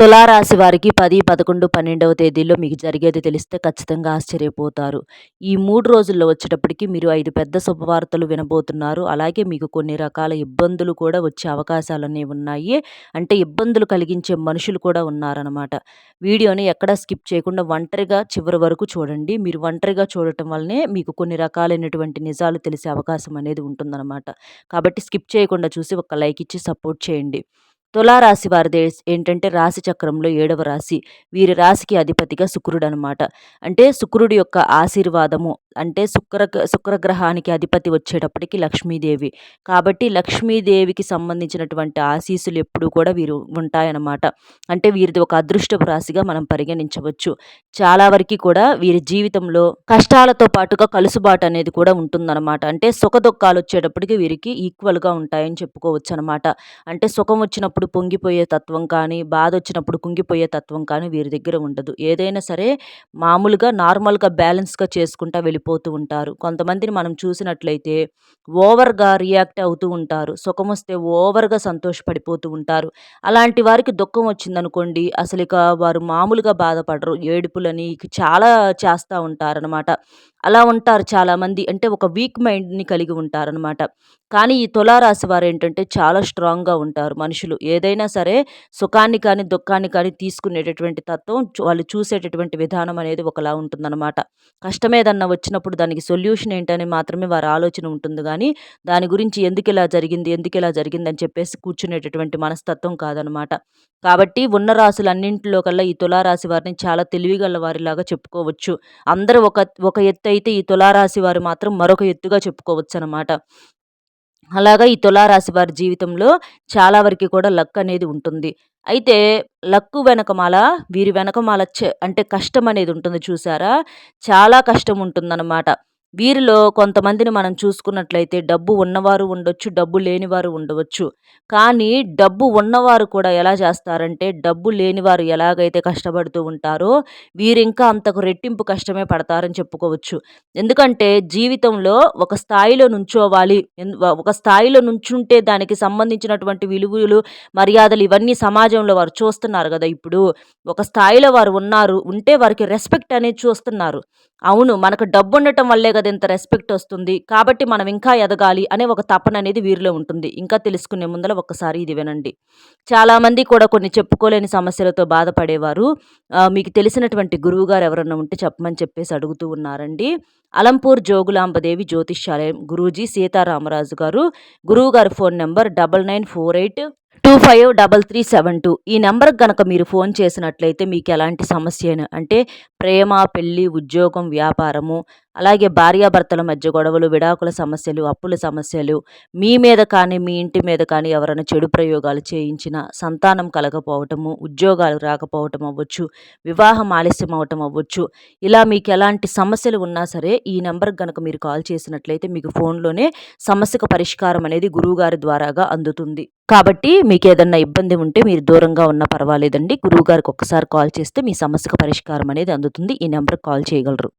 తులారాశి వారికి పది పదకొండు పన్నెండవ తేదీల్లో మీకు జరిగేది తెలిస్తే ఖచ్చితంగా ఆశ్చర్యపోతారు. ఈ మూడు రోజుల్లో వచ్చేటప్పటికి మీరు ఐదు పెద్ద శుభవార్తలు వినబోతున్నారు. అలాగే మీకు కొన్ని రకాల ఇబ్బందులు కూడా వచ్చే అవకాశాలు అనేవి ఉన్నాయి. అంటే ఇబ్బందులు కలిగించే మనుషులు కూడా ఉన్నారనమాట వీడియోని ఎక్కడా స్కిప్ చేయకుండా ఒంటరిగా చివరి వరకు చూడండి. మీరు ఒంటరిగా చూడటం వల్లనే మీకు కొన్ని రకాలైనటువంటి నిజాలు తెలిసే అవకాశం అనేది ఉంటుందన్నమాట. కాబట్టి స్కిప్ చేయకుండా చూసి ఒక లైక్ ఇచ్చి సపోర్ట్ చేయండి. తులారాశి వారిది ఏంటంటే రాశి చక్రంలో ఏడవ రాశి. వీరి రాశికి అధిపతిగా శుక్రుడు అనమాట అంటే శుక్రుడి యొక్క ఆశీర్వాదము అంటే శుక్ర శుక్రగ్రహానికి అధిపతి వచ్చేటప్పటికి లక్ష్మీదేవి. కాబట్టి లక్ష్మీదేవికి సంబంధించినటువంటి ఆశీస్సులు ఎప్పుడూ కూడా వీరు ఉంటాయన్నమాట. అంటే వీరిది ఒక అదృష్టపు రాశిగా మనం పరిగణించవచ్చు. చాలా వరకు కూడా వీరి జీవితంలో కష్టాలతో పాటుగా కలుసుబాటు అనేది కూడా ఉంటుందన్నమాట. అంటే సుఖ దుఃఖాలు వచ్చేటప్పటికి వీరికి ఈక్వల్గా ఉంటాయని చెప్పుకోవచ్చు అనమాట అంటే సుఖం వచ్చినప్పుడు పొంగిపోయే తత్వం కానీ బాధ వచ్చినప్పుడు కుంగిపోయే తత్వం కానీ వీరి దగ్గర ఉండదు. ఏదైనా సరే మామూలుగా నార్మల్గా బ్యాలెన్స్గా చేసుకుంటా వెళ్ళిపోతూ ఉంటారు. కొంతమందిని మనం చూసినట్లయితే ఓవర్గా రియాక్ట్ అవుతూ ఉంటారు. సుఖం వస్తే ఓవర్గా సంతోషపడిపోతూ ఉంటారు. అలాంటి వారికి దుఃఖం వచ్చిందనుకోండి అసలు ఇక వారు మామూలుగా బాధపడరు. ఏడుపులని చాలా చేస్తూ ఉంటారనమాట. అలా ఉంటారు చాలామంది. అంటే ఒక వీక్ మైండ్ని కలిగి ఉంటారనమాట. కానీ ఈ తులారాశి వారు ఏంటంటే చాలా స్ట్రాంగ్గా ఉంటారు మనుషులు. ఏదైనా సరే సుఖాన్ని కానీ దుఃఖాన్ని కానీ తీసుకునేటటువంటి తత్వం వాళ్ళు చూసేటటువంటి విధానం అనేది ఒకలా ఉంటుందన్నమాట కష్టం ఏదన్నా వచ్చినప్పుడు దానికి సొల్యూషన్ ఏంటని మాత్రమే వారి ఆలోచన ఉంటుంది. కానీ దాని గురించి ఎందుకు ఇలా జరిగింది ఎందుకు ఇలా జరిగింది అని చెప్పేసి కూర్చునేటటువంటి మనస్తత్వం కాదనమాట. కాబట్టి ఉన్న రాసులన్నింటిలో కల్లా ఈ తులారాశి వారిని చాలా తెలివిగల వారిలాగా చెప్పుకోవచ్చు. అందరూ ఒక ఒక ఎత్తు అయితే ఈ తులారాశి వారు మాత్రం మరొక ఎత్తుగా చెప్పుకోవచ్చు అనమాట అలాగా ఈ తులారాశి వారి జీవితంలో చాలా వరకు కూడా లక్ అనేది ఉంటుంది. అయితే లక్కు వెనకమాల వీరి వెనకమాల అంటే కష్టం అనేది ఉంటుంది చూసారా? చాలా కష్టం ఉంటుందన్నమాట. వీరిలో కొంతమందిని మనం చూసుకున్నట్లయితే డబ్బు ఉన్నవారు ఉండొచ్చు డబ్బు లేనివారు ఉండవచ్చు కానీ డబ్బు ఉన్నవారు కూడా ఎలా చేస్తారంటే డబ్బు లేనివారు ఎలాగైతే కష్టపడుతూ ఉంటారో వీరింకా అంతకు రెట్టింపు కష్టమే పడతారని చెప్పుకోవచ్చు. ఎందుకంటే జీవితంలో ఒక స్థాయిలో నుంచోవాలి. ఒక స్థాయిలో నుంచుంటే దానికి సంబంధించినటువంటి విలువలు మర్యాదలు ఇవన్నీ సమాజంలో వారు చూస్తున్నారు కదా ఇప్పుడు. ఒక స్థాయిలో వారు ఉన్నారు ఉంటే వారికి రెస్పెక్ట్ అనేది చూస్తున్నారు. అవును మనకు డబ్బు ఉండటం వల్లే కదా ఇంత రెస్పెక్ట్ వస్తుంది? కాబట్టి మనం ఇంకా ఎదగాలి అనే ఒక తపన అనేది వీరిలో ఉంటుంది. ఇంకా తెలుసుకునే ముందర ఒక్కసారి ఇది వినండి. చాలామంది కూడా కొన్ని చెప్పుకోలేని సమస్యలతో బాధపడేవారు. మీకు తెలిసినటువంటి గురువుగారు ఎవరన్నా ఉంటే చెప్పమని చెప్పేసి అడుగుతూ ఉన్నారండి. అలంపూర్ జోగులాంబదేవి జ్యోతిష్యాలయం. గురూజీ సీతారామరాజు గారు. గురువు గారి phone number double nine four eight two five double three seven two. ఈ నెంబర్కి కనుక మీరు ఫోన్ చేసినట్లయితే మీకు ఎలాంటి సమస్య అంటే ప్రేమ పెళ్ళి ఉద్యోగం వ్యాపారము అలాగే భార్యాభర్తల మధ్య గొడవలు విడాకుల సమస్యలు అప్పుల సమస్యలు మీ మీద కానీ మీ ఇంటి మీద కానీ ఎవరైనా చెడు ప్రయోగాలు చేయించిన సంతానం కలగపోవటము ఉద్యోగాలు రాకపోవటం అవ్వచ్చు వివాహం ఆలస్యం అవటం అవ్వచ్చు ఇలా మీకు ఎలాంటి సమస్యలు ఉన్నా సరే ఈ నెంబర్కి కనుక మీరు కాల్ చేసినట్లయితే మీకు ఫోన్లోనే సమస్యకు పరిష్కారం అనేది గురువుగారి ద్వారాగా అందుతుంది. కాబట్టి మీకు ఏదన్నా ఇబ్బంది ఉంటే మీరు దూరంగా ఉన్నా పర్వాలేదండి. గురువుగారికి ఒక్కసారి కాల్ చేస్తే మీ సమస్యకు పరిష్కారం అనేది అందుతుంది. ఈ నెంబర్కి కాల్ చేయగలరు.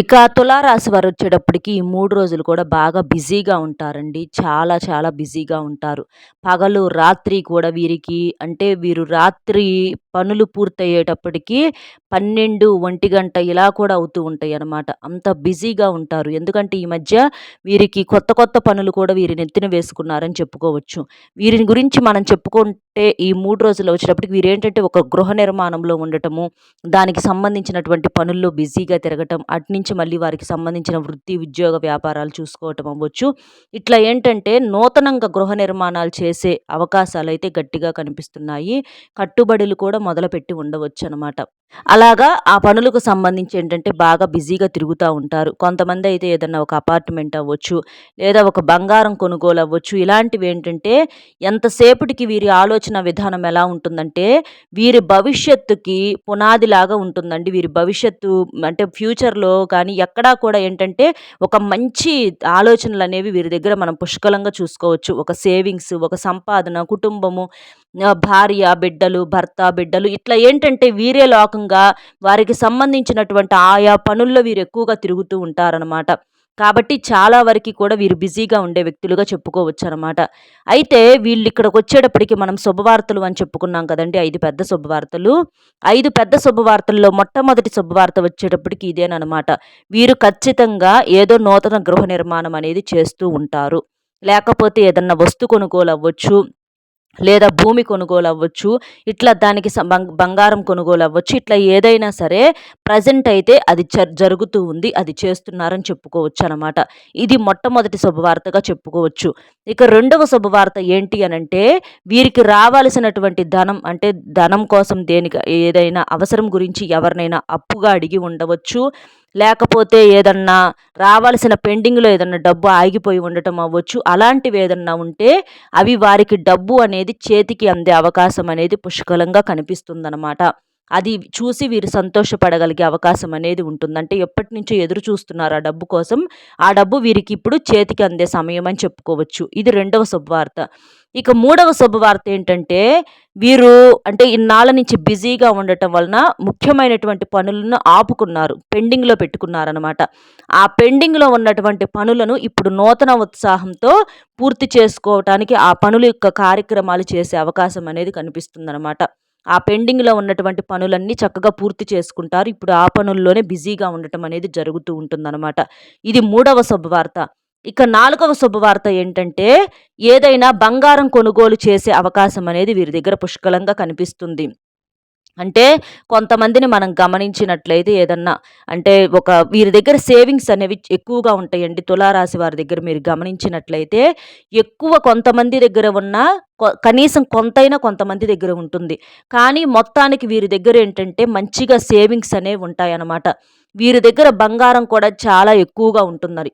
ఇక తులారాశి వారు వచ్చేటప్పటికి ఈ మూడు రోజులు కూడా బాగా బిజీగా ఉంటారండి. చాలా చాలా బిజీగా ఉంటారు. పగలు రాత్రి కూడా వీరికి అంటే వీరు రాత్రి పనులు పూర్తయ్యేటప్పటికి పన్నెండు ఒంటి గంట ఇలా కూడా అవుతూ ఉంటాయి అన్నమాట అంత బిజీగా ఉంటారు. ఎందుకంటే ఈ మధ్య వీరికి కొత్త కొత్త పనులు కూడా వీరిని ఎత్తిన వేసుకున్నారని చెప్పుకోవచ్చు. వీరిని గురించి మనం చెప్పుకో అంటే ఈ మూడు రోజులు వచ్చేటప్పటికి వీరేంటంటే ఒక గృహ నిర్మాణంలో ఉండటము దానికి సంబంధించినటువంటి పనుల్లో బిజీగా తిరగటం అట్నుంచి మళ్ళీ వారికి సంబంధించిన వృత్తి ఉద్యోగ వ్యాపారాలు చూసుకోవటం అవ్వచ్చు. ఇట్లా ఏంటంటే నూతనంగా గృహ నిర్మాణాలు చేసే అవకాశాలు అయితే గట్టిగా కనిపిస్తున్నాయి. కట్టుబడులు కూడా మొదలుపెట్టి ఉండవచ్చు అనమాట అలాగా ఆ పనులకు సంబంధించి ఏంటంటే బాగా బిజీగా తిరుగుతూ ఉంటారు. కొంతమంది అయితే ఏదన్నా ఒక అపార్ట్మెంట్ అవ్వచ్చు లేదా ఒక బంగారం కొనుగోలు అవ్వచ్చు ఇలాంటివి ఏంటంటే ఎంతసేపటికి వీరి ఆలోచన విధానం ఎలా ఉంటుందంటే వీరి భవిష్యత్తుకి పునాదిలాగా ఉంటుందండి. వీరి భవిష్యత్తు అంటే ఫ్యూచర్లో కానీ ఎక్కడా కూడా ఏంటంటే ఒక మంచి ఆలోచనలు అనేవి వీరి దగ్గర మనం పుష్కలంగా చూసుకోవచ్చు. ఒక సేవింగ్స్ ఒక సంపాదన కుటుంబము భార్య బిడ్డలు భర్త బిడ్డలు ఇట్లా ఏంటంటే వీరే లోకంగా వారికి సంబంధించినటువంటి ఆయా పనుల్లో వీరు ఎక్కువగా తిరుగుతూ ఉంటారనమాట కాబట్టి చాలా వరకు కూడా వీరు బిజీగా ఉండే వ్యక్తులుగా చెప్పుకోవచ్చు అనమాట అయితే వీళ్ళు ఇక్కడికి వచ్చేటప్పటికి మనం శుభవార్తలు అని చెప్పుకున్నాం కదండి ఐదు పెద్ద శుభవార్తలు. ఐదు పెద్ద శుభవార్తల్లో మొట్టమొదటి శుభవార్త వచ్చేటప్పటికి ఇదేనమాట వీరు ఖచ్చితంగా ఏదో నూతన గృహ నిర్మాణం అనేది చేస్తూ ఉంటారు. లేకపోతే ఏదన్నా వస్తు కొనుగోలు అవ్వచ్చు లేదా భూమి కొనుగోలు అవ్వచ్చు ఇట్లా దానికి బంగారం కొనుగోలు అవ్వచ్చు ఇట్లా ఏదైనా సరే ప్రజెంట్ అయితే అది జరుగుతూ ఉంది అది చేస్తున్నారని చెప్పుకోవచ్చు అనమాట ఇది మొట్టమొదటి శుభవార్తగా చెప్పుకోవచ్చు. ఇక రెండవ శుభవార్త ఏంటి అనంటే వీరికి రావాల్సినటువంటి ధనం అంటే ధనం కోసం దేనికి ఏదైనా అవసరం గురించి ఎవరినైనా అప్పుగా అడిగి ఉండవచ్చు. లేకపోతే ఏదన్నా రావాల్సిన పెండింగ్లో ఏదన్నా డబ్బు ఆగిపోయి ఉండటం అవ్వచ్చు. అలాంటివి ఏదన్నా ఉంటే అవి వారికి డబ్బు అనేది చేతికి అందే అవకాశం అనేది పుష్కలంగా కనిపిస్తుందన్నమాట. అది చూసి వీరు సంతోషపడగలిగే అవకాశం అనేది ఉంటుంది అంటే ఎప్పటి నుంచో ఎదురు చూస్తున్నారు ఆ డబ్బు కోసం. ఆ డబ్బు వీరికి ఇప్పుడు చేతికి అందే సమయం అని చెప్పుకోవచ్చు. ఇది రెండవ శుభవార్త. ఇక మూడవ శుభవార్త ఏంటంటే వీరు అంటే ఇన్నాళ్ళ నుంచి బిజీగా ఉండటం వలన ముఖ్యమైనటువంటి పనులను ఆపుకున్నారు. పెండింగ్లో పెట్టుకున్నారనమాట ఆ పెండింగ్లో ఉన్నటువంటి పనులను ఇప్పుడు నూతన ఉత్సాహంతో పూర్తి చేసుకోవటానికి ఆ పనుల యొక్క కార్యక్రమాలు చేసే అవకాశం అనేది కనిపిస్తుందన్నమాట. ఆ పెండింగ్లో ఉన్నటువంటి పనులన్నీ చక్కగా పూర్తి చేసుకుంటారు. ఇప్పుడు ఆ పనుల్లోనే బిజీగా ఉండటం అనేది జరుగుతూ ఉంటుందన్నమాట. ఇది మూడవ శుభవార్త. ఇక నాలుగవ శుభవార్త ఏంటంటే ఏదైనా బంగారం కొనుగోలు చేసే అవకాశం అనేది వీరి దగ్గర పుష్కలంగా కనిపిస్తుంది. అంటే కొంతమందిని మనం గమనించినట్లయితే ఏదన్నా అంటే ఒక వీరి దగ్గర సేవింగ్స్ అనేవి ఎక్కువగా ఉంటాయండి తులారాశి వారి దగ్గర మీరు గమనించినట్లయితే ఎక్కువ కొంతమంది దగ్గర ఉన్న కనీసం కొంతైనా కొంతమంది దగ్గర ఉంటుంది. కానీ మొత్తానికి వీరి దగ్గర ఏంటంటే మంచిగా సేవింగ్స్ అనేవి ఉంటాయన్నమాట. వీరి దగ్గర బంగారం కూడా చాలా ఎక్కువగా ఉంటుందని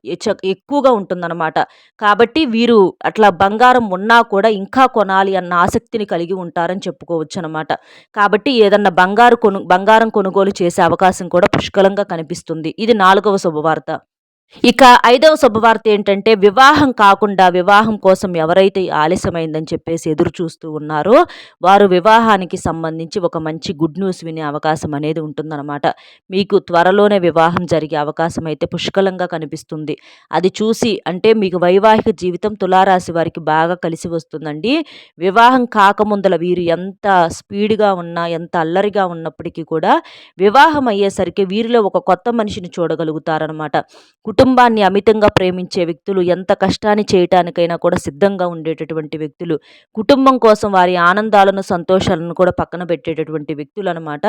ఎక్కువగా ఉంటుందన్నమాట. కాబట్టి వీరు అట్లా బంగారం ఉన్నా కూడా ఇంకా కొనాలి అన్న ఆసక్తిని కలిగి ఉంటారని చెప్పుకోవచ్చు అనమాట కాబట్టి ఏదన్నా బంగారు కొను బంగారం కొనుగోలు చేసే అవకాశం కూడా పుష్కలంగా కనిపిస్తుంది. ఇది నాలుగవ శుభవార్త. ఇక ఐదవ శుభవార్త ఏంటంటే వివాహం కాకుండా వివాహం కోసం ఎవరైతే ఆలస్యమైందని చెప్పేసి ఎదురు చూస్తూ ఉన్నారో వారు వివాహానికి సంబంధించి ఒక మంచి గుడ్ న్యూస్ వినే అవకాశం అనేది ఉంటుందన్నమాట. మీకు త్వరలోనే వివాహం జరిగే అవకాశం అయితే పుష్కలంగా కనిపిస్తుంది. అది చూసి అంటే మీకు వైవాహిక జీవితం తులారాశి వారికి బాగా కలిసి వస్తుందండి. వివాహం కాకముందల వీరు ఎంత స్పీడ్గా ఉన్నా ఎంత అల్లరిగా ఉన్నప్పటికీ కూడా వివాహం అయ్యేసరికి వీరిలో ఒక కొత్త మనిషిని చూడగలుగుతారనమాట కుటుంబాన్ని అమితంగా ప్రేమించే వ్యక్తులు ఎంత కష్టాన్ని చేయటానికైనా కూడా సిద్ధంగా ఉండేటటువంటి వ్యక్తులు కుటుంబం కోసం వారి ఆనందాలను సంతోషాలను కూడా పక్కన పెట్టేటటువంటి వ్యక్తులు అనమాట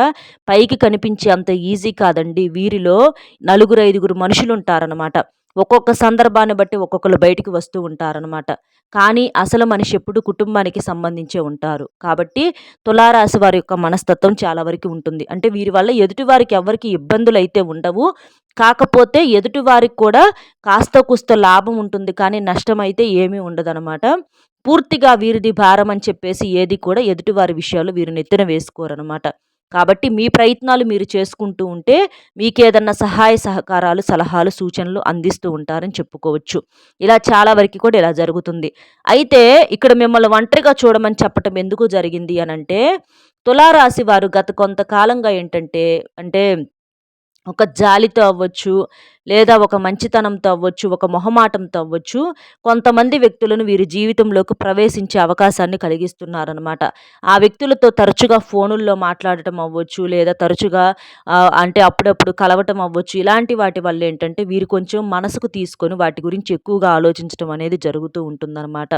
పైకి కనిపించే అంత ఈజీ కాదండి. వీరిలో నలుగురు ఐదుగురు మనుషులు ఉంటారనమాట ఒక్కొక్క సందర్భాన్ని బట్టి ఒక్కొక్కరు బయటికి వస్తూ ఉంటారనమాట కానీ అసలు మనిషి ఎప్పుడు కుటుంబానికి సంబంధించే ఉంటారు. కాబట్టి తులారాశి వారి యొక్క మనస్తత్వం చాలా వరకు ఉంటుంది. అంటే వీరి వల్ల ఎదుటి వారికి ఎవరికి ఇబ్బందులు అయితే ఉండవు. కాకపోతే ఎదుటి వారికి కూడా కాస్త కుస్త లాభం ఉంటుంది. కానీ నష్టం అయితే ఏమీ ఉండదనమాట పూర్తిగా వీరిది భారం అని చెప్పేసి ఏది కూడా ఎదుటివారి విషయాలు వీరు నెత్తిన వేసుకోరనమాట కాబట్టి మీ ప్రయత్నాలు మీరు చేసుకుంటూ ఉంటే మీకేదన్నా సహాయ సహకారాలు సలహాలు సూచనలు అందిస్తూ ఉంటారని చెప్పుకోవచ్చు. ఇలా చాలా వరకు కూడా ఇలా జరుగుతుంది. అయితే ఇక్కడ మిమ్మల్ని ఒంటరిగా చూడమని చెప్పటం ఎందుకు జరిగింది అని అంటే తులారాశి వారు గత కొంతకాలంగా ఏంటంటే అంటే ఒక జాలితో అవ్వచ్చు లేదా ఒక మంచితనంతో అవ్వచ్చు ఒక మొహమాటంతో అవ్వచ్చు కొంతమంది వ్యక్తులను వీరి జీవితంలోకి ప్రవేశించే అవకాశాన్ని కలిగిస్తున్నారనమాట ఆ వ్యక్తులతో తరచుగా ఫోనుల్లో మాట్లాడటం అవ్వచ్చు లేదా తరచుగా అంటే అప్పుడప్పుడు కలవటం అవ్వచ్చు. ఇలాంటి వాటి వల్ల ఏంటంటే వీరు కొంచెం మనసుకు తీసుకొని వాటి గురించి ఎక్కువగా ఆలోచించడం అనేది జరుగుతూ ఉంటుందన్నమాట.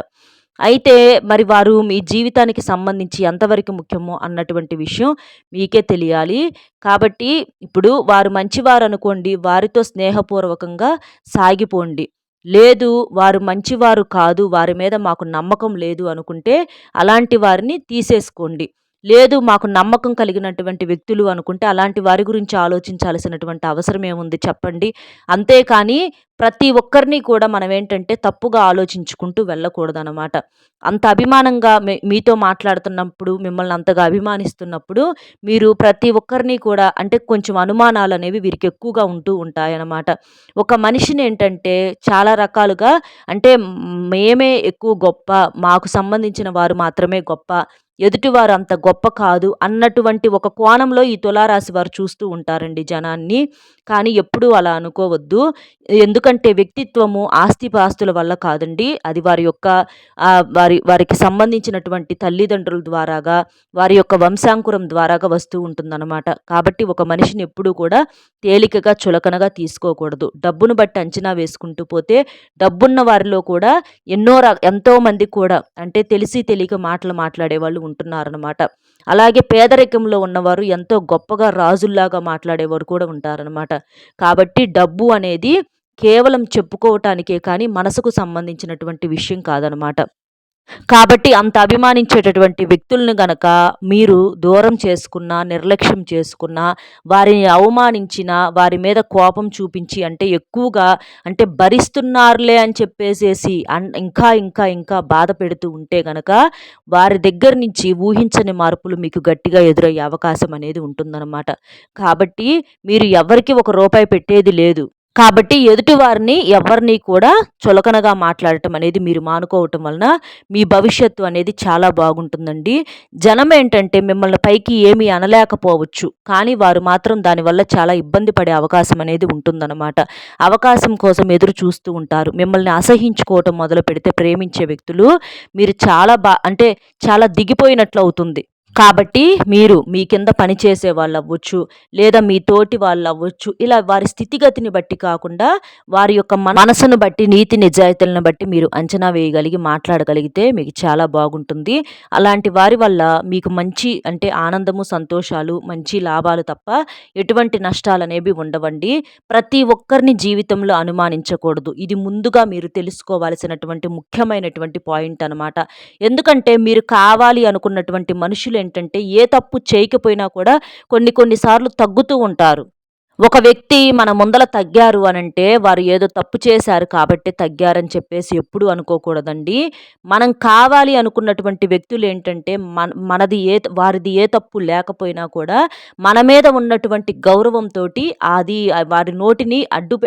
అయితే మరి వారు మీ జీవితానికి సంబంధించి ఎంతవరకు ముఖ్యమో అన్నటువంటి విషయం మీకే తెలియాలి. కాబట్టి ఇప్పుడు వారు మంచివారు అనుకోండి వారితో స్నేహపూర్వకంగా సాగిపోండి. లేదు వారు మంచివారు కాదు వారి మీద మాకు నమ్మకం లేదు అనుకుంటే అలాంటి వారిని తీసేసుకోండి. లేదు మాకు నమ్మకం కలిగినటువంటి వ్యక్తులు అనుకుంటే అలాంటి వారి గురించి ఆలోచించాల్సినటువంటి అవసరం ఏముంది చెప్పండి. అంతేకాని ప్రతి ఒక్కరిని కూడా మనం ఏంటంటే తప్పుగా ఆలోచించుకుంటూ వెళ్ళకూడదనమాట అంత అభిమానంగా మీతో మాట్లాడుతున్నప్పుడు మిమ్మల్ని అంతగా అభిమానిస్తున్నప్పుడు మీరు ప్రతి ఒక్కరిని కూడా అంటే కొంచెం అనుమానాలు అనేవి వీరికి ఎక్కువగా ఉంటూ ఉంటాయన్నమాట. ఒక మనిషిని ఏంటంటే చాలా రకాలుగా అంటే మేమే ఎక్కువ గొప్ప మాకు సంబంధించిన వారు మాత్రమే గొప్ప ఎదుటివారు అంత గొప్ప కాదు అన్నటువంటి ఒక కోణంలో ఈ తులారాశి వారు చూస్తూ ఉంటారండి జనాన్ని. కానీ ఎప్పుడూ అలా అనుకోవద్దు. ఎందుకంటే వ్యక్తిత్వము ఆస్తిపాస్తుల వల్ల కాదండి. అది వారి యొక్క వారి వారికి సంబంధించినటువంటి తల్లిదండ్రుల ద్వారాగా వారి యొక్క వంశాంకురం ద్వారాగా వస్తూ ఉంటుందన్నమాట. కాబట్టి ఒక మనిషిని ఎప్పుడూ కూడా తేలికగా చులకనగా తీసుకోకూడదు. డబ్బును బట్టి అంచనా వేసుకుంటూ పోతే డబ్బున్న వారిలో కూడా ఎన్నో ర ఎంతోమంది కూడా అంటే తెలిసి తెలియక మాటలు మాట్లాడే వాళ్ళు ఉంటున్నారనమాట అలాగే పేదరికంలో ఉన్నవారు ఎంతో గొప్పగా రాజుల్లాగా మాట్లాడేవారు కూడా ఉంటారనమాట కాబట్టి డబ్బు అనేది కేవలం చెప్పుకోవటానికే కానీ మనసుకు సంబంధించినటువంటి విషయం కాదనమాట కాబట్టి అంత అభిమానించేటటువంటి వ్యక్తులను గనక మీరు దూరం చేసుకున్నా నిర్లక్ష్యం చేసుకున్నా వారిని అవమానించిన వారి మీద కోపం చూపించి అంటే ఎక్కువగా అంటే భరిస్తున్నారులే అని చెప్పేసేసి ఇంకా ఇంకా ఇంకా బాధ పెడుతూ ఉంటే గనక వారి దగ్గర నుంచి ఊహించని మార్పులు మీకు గట్టిగా ఎదురయ్యే అవకాశం అనేది ఉంటుందన్నమాట. కాబట్టి మీరు ఎవరికి ఒక రూపాయి పెట్టేది లేదు. కాబట్టి ఎదుటివారిని ఎవరిని కూడా చులకనగా మాట్లాడటం అనేది మీరు మానుకోవటం వలన మీ భవిష్యత్తు అనేది చాలా బాగుంటుందండి. జనం ఏంటంటే మిమ్మల్ని పైకి ఏమీ అనలేకపోవచ్చు. కానీ వారు మాత్రం దానివల్ల చాలా ఇబ్బంది పడే అవకాశం అనేది ఉంటుందన్నమాట. అవకాశం కోసం ఎదురు చూస్తూ ఉంటారు. మిమ్మల్ని అసహించుకోవటం మొదలు పెడితే ప్రేమించే వ్యక్తులు మీరు చాలా బా అంటే చాలా దిగిపోయినట్లు అవుతుంది కాబట్టి మీరు మీ కింద పనిచేసే వాళ్ళు అవ్వచ్చు లేదా మీ తోటి వాళ్ళు అవ్వచ్చు. ఇలా వారి స్థితిగతిని బట్టి కాకుండా వారి యొక్క మనసును బట్టి నీతి నిజాయితీలను బట్టి మీరు అంచనా వేయగలిగి మాట్లాడగలిగితే మీకు చాలా బాగుంటుంది. అలాంటి వారి వల్ల మీకు మంచి అంటే ఆనందము సంతోషాలు మంచి లాభాలు తప్ప ఎటువంటి నష్టాలు అనేవి ఉండవండి. ప్రతి ఒక్కరిని జీవితంలో అనుమానించకూడదు. ఇది ముందుగా మీరు తెలుసుకోవాల్సినటువంటి ముఖ్యమైనటువంటి పాయింట్ అనమాట ఎందుకంటే మీరు కావాలి అనుకున్నటువంటి మనుషులు ఏంటంటే ఏ తప్పు చేయకపోయినా కూడా కొన్ని కొన్నిసార్లు తగ్గుతూ ఉంటారు. ఒక వ్యక్తి మన ముందల తగ్గారు అనంటే వారు ఏదో తప్పు చేశారు కాబట్టి తగ్గారని చెప్పేసి ఎప్పుడు అనుకోకూడదండి. మనం కావాలి అనుకున్నటువంటి వ్యక్తులు ఏంటంటే మన మనది ఏ వారిది ఏ తప్పు లేకపోయినా కూడా మన మీద ఉన్నటువంటి గౌరవంతో అది వారి నోటిని అడ్డు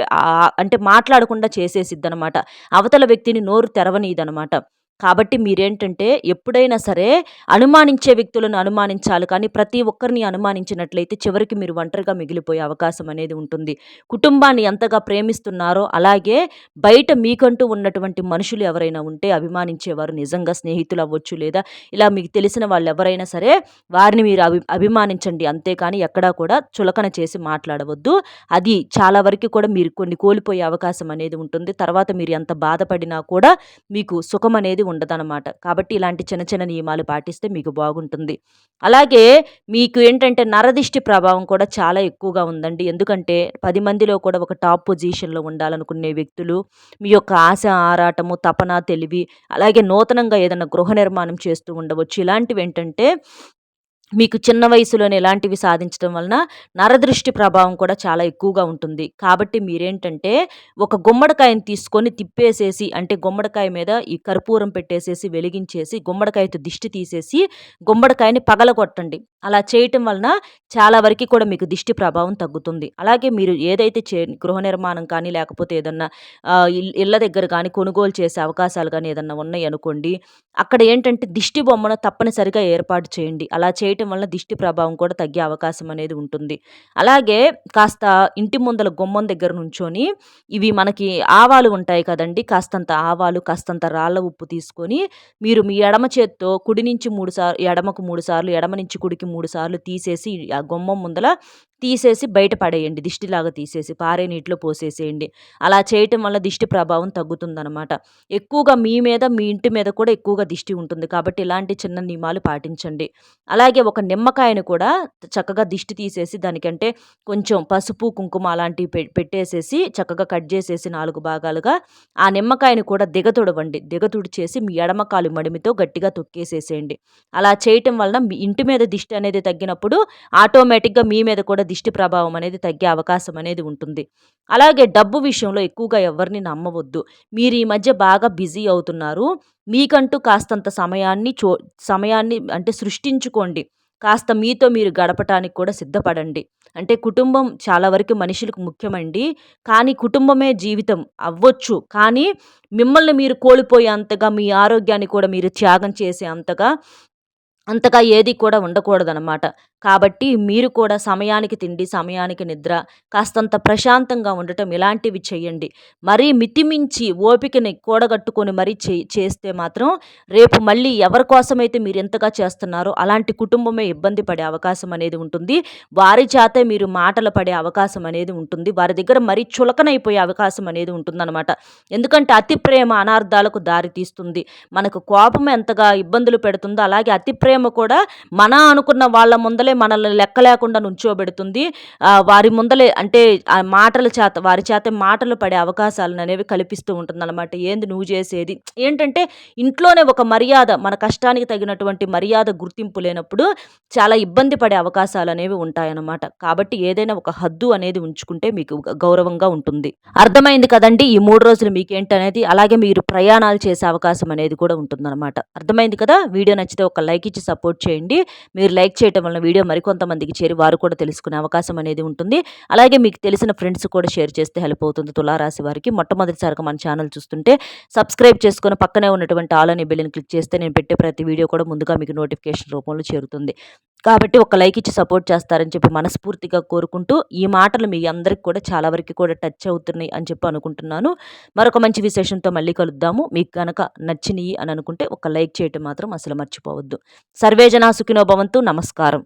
అంటే మాట్లాడకుండా చేసేసిద్ది అనమాట అవతల వ్యక్తిని నోరు తెరవనీదనమాట. కాబట్టి మీరేంటంటే ఎప్పుడైనా సరే అనుమానించే వ్యక్తులను అనుమానించాలి. కానీ ప్రతి ఒక్కరిని అనుమానించినట్లయితే చివరికి మీరు ఒంటరిగా మిగిలిపోయే అవకాశం అనేది ఉంటుంది. కుటుంబాన్ని ఎంతగా ప్రేమిస్తున్నారో అలాగే బయట మీకంటూ ఉన్నటువంటి మనుషులు ఎవరైనా ఉంటే అభిమానించేవారు నిజంగా స్నేహితులు అవ్వచ్చు లేదా ఇలా మీకు తెలిసిన వాళ్ళు ఎవరైనా సరే వారిని మీరు అభి అభిమానించండి. అంతేకాని ఎక్కడా కూడా చులకన చేసి మాట్లాడవద్దు. అది చాలా వరకు కూడా మీరు కొన్ని కోల్పోయే అవకాశం అనేది ఉంటుంది. తర్వాత మీరు ఎంత బాధపడినా కూడా మీకు సుఖం అనేది ఉండదన్నమాట. కాబట్టి ఇలాంటి చిన్న చిన్న నియమాలు పాటిస్తే మీకు బాగుంటుంది. అలాగే మీకు ఏంటంటే నరదిష్టి ప్రభావం కూడా చాలా ఎక్కువగా ఉందండి. ఎందుకంటే పది మందిలో కూడా ఒక టాప్ పొజిషన్లో ఉండాలనుకునే వ్యక్తులు మీ యొక్క ఆశ ఆరాటము తపన తెలివి అలాగే నూతనంగా ఏదైనా గృహ నిర్మాణం చేస్తూ ఉండవచ్చు. ఇలాంటివి ఏంటంటే మీకు చిన్న వయసులోనే ఇలాంటివి సాధించడం వలన నరదృష్టి ప్రభావం కూడా చాలా ఎక్కువగా ఉంటుంది. కాబట్టి మీరేంటంటే ఒక గుమ్మడికాయని తీసుకొని తిప్పేసేసి అంటే గుమ్మడికాయ మీద ఈ కర్పూరం పెట్టేసేసి వెలిగించేసి గుమ్మడికాయతో దిష్టి తీసేసి గుమ్మడికాయని పగలగొట్టండి. అలా చేయటం వలన చాలా వరకు కూడా మీకు దిష్టి ప్రభావం తగ్గుతుంది. అలాగే మీరు ఏదైతే చే గృహ నిర్మాణం కానీ లేకపోతే ఏదన్నా ఇళ్ళ దగ్గర కానీ కొనుగోలు చేసే అవకాశాలు కానీ ఏదన్నా ఉన్నాయి అనుకోండి అక్కడ ఏంటంటే దిష్టి బొమ్మను తప్పనిసరిగా ఏర్పాటు చేయండి. అలా చేయటం వల్ల దిష్టి ప్రభావం కూడా తగ్గే అవకాశం అనేది ఉంటుంది. అలాగే కాస్త ఇంటి ముందల గుమ్మం దగ్గర నుంచొని ఇవి మనకి ఆవాలు ఉంటాయి కదండి కాస్తంత ఆవాలు కాస్తంత రాళ్ళ ఉప్పు తీసుకొని మీరు మీ ఎడమ చేత్తో కుడి నుంచి మూడు సార్లు ఎడమకు మూడు సార్లు ఎడమ నుంచి కుడికి మూడు సార్లు తీసేసి ఆ గుమ్మం ముందల తీసేసి బయట పడేయండి. దిష్టిలాగా తీసేసి పారే నీటిలో పోసేసేయండి. అలా చేయటం వల్ల దిష్టి ప్రభావం తగ్గుతుందనమాట ఎక్కువగా మీ మీద మీ ఇంటి మీద కూడా ఎక్కువగా దిష్టి ఉంటుంది. కాబట్టి ఇలాంటి చిన్న నియమాలు పాటించండి. అలాగే ఒక నిమ్మకాయను కూడా చక్కగా దిష్టి తీసేసి దానికంటే కొంచెం పసుపు కుంకుమ అలాంటివి పెట్టేసేసి చక్కగా కట్ చేసేసి నాలుగు భాగాలుగా ఆ నిమ్మకాయని కూడా దిగతుడవండి. దిగతుడి చేసి మీ ఎడమకాలు మడిమితో గట్టిగా తొక్కేసేసేయండి. అలా చేయటం వలన మీ ఇంటి మీద దిష్టి అనేది తగ్గినప్పుడు ఆటోమేటిక్గా మీ మీద కూడా దిష్టి ప్రభావం అనేది తగ్గే అవకాశం అనేది ఉంటుంది. అలాగే డబ్బు విషయంలో ఎక్కువగా ఎవరిని నమ్మవద్దు. మీరు ఈ మధ్య బాగా బిజీ అవుతున్నారు. మీకంటూ కాస్తంత సమయాన్ని చో సమయాన్ని అంటే సృష్టించుకోండి. కాస్త మీతో మీరు గడపటానికి కూడా సిద్ధపడండి. అంటే కుటుంబం చాలా వరకు మనుషులకు ముఖ్యమండి. కానీ కుటుంబమే జీవితం అవ్వచ్చు. కానీ మిమ్మల్ని మీరు కోల్పోయే అంతగా మీ ఆరోగ్యాన్ని కూడా మీరు త్యాగం చేసే అంతగా అంతగా ఏది కూడా ఉండకూడదనమాట కాబట్టి మీరు కూడా సమయానికి తిండి సమయానికి నిద్ర కాస్తంత ప్రశాంతంగా ఉండటం ఇలాంటివి చేయండి. మరీ మితిమించి ఓపికని కూడగట్టుకొని మరీ చే చేస్తే మాత్రం రేపు మళ్ళీ ఎవరి కోసమైతే మీరు ఎంతగా చేస్తున్నారో అలాంటి కుటుంబమే ఇబ్బంది పడే అవకాశం అనేది ఉంటుంది. వారి చేతే మీరు మాటలు పడే అవకాశం అనేది ఉంటుంది. వారి దగ్గర మరీ చులకనైపోయే అవకాశం అనేది ఉంటుందన్నమాట. ఎందుకంటే అతి ప్రేమ అనార్థాలకు దారి తీస్తుంది మనకు కోపం ఎంతగా ఇబ్బందులు పెడుతుందో అలాగే అతి ప్రేమ కూడా మన అనుకున్న వాళ్ళ ముందలే మనల్ని లెక్క లేకుండా నుంచోబెడుతుంది. వారి ముందలే అంటే మాటల చేత వారి చేత మాటలు పడే అవకాశాలను అనేవి కల్పిస్తూ ఉంటుందన్నమాట. ఏంది నువ్వు చేసేది? ఏంటంటే ఇంట్లోనే ఒక మర్యాద మన కష్టానికి తగినటువంటి మర్యాద గుర్తింపు లేనప్పుడు చాలా ఇబ్బంది పడే అవకాశాలు అనేవి ఉంటాయన్నమాట. కాబట్టి ఏదైనా ఒక హద్దు అనేది ఉంచుకుంటే మీకు గౌరవంగా ఉంటుంది. అర్థమైంది కదండి? ఈ మూడు రోజులు మీకేంటనేది? అలాగే మీరు ప్రయాణాలు చేసే అవకాశం అనేది కూడా ఉంటుందన్నమాట. అర్థమైంది కదా? వీడియో నచ్చితే ఒక లైక్ ఇచ్చి సపోర్ట్ చేయండి. మీరు లైక్ చేయడం వలన వీడియో మరికొంతమందికి చేరి వారు కూడా తెలుసుకునే అవకాశం అనేది ఉంటుంది. అలాగే మీకు తెలిసిన ఫ్రెండ్స్ కూడా షేర్ చేస్తే హెల్ప్ అవుతుంది. తులారాశి వారికి మొట్టమొదటిసారిగా మన ఛానల్ చూస్తుంటే సబ్స్క్రైబ్ చేసుకుని పక్కనే ఉన్నటువంటి ఆల్ అనే బిల్లుని క్లిక్ చేస్తే నేను పెట్టే ప్రతి వీడియో కూడా ముందుగా మీకు నోటిఫికేషన్ రూపంలో చేరుతుంది. కాబట్టి ఒక లైక్ ఇచ్చి సపోర్ట్ చేస్తారని చెప్పి మనస్ఫూర్తిగా కోరుకుంటూ ఈ మాటలు మీ అందరికి కూడా చాలా వరకు కూడా టచ్ అవుతున్నాయి అని చెప్పి అనుకుంటున్నాను. మరొక మంచి విశేషంతో మళ్ళీ కలుద్దాము. మీకు కనుక నచ్చినవి అని అనుకుంటే ఒక లైక్ చేయటం మాత్రం అసలు మర్చిపోవద్దు. సర్వేజనా సుఖినో భవంతు. నమస్కారం.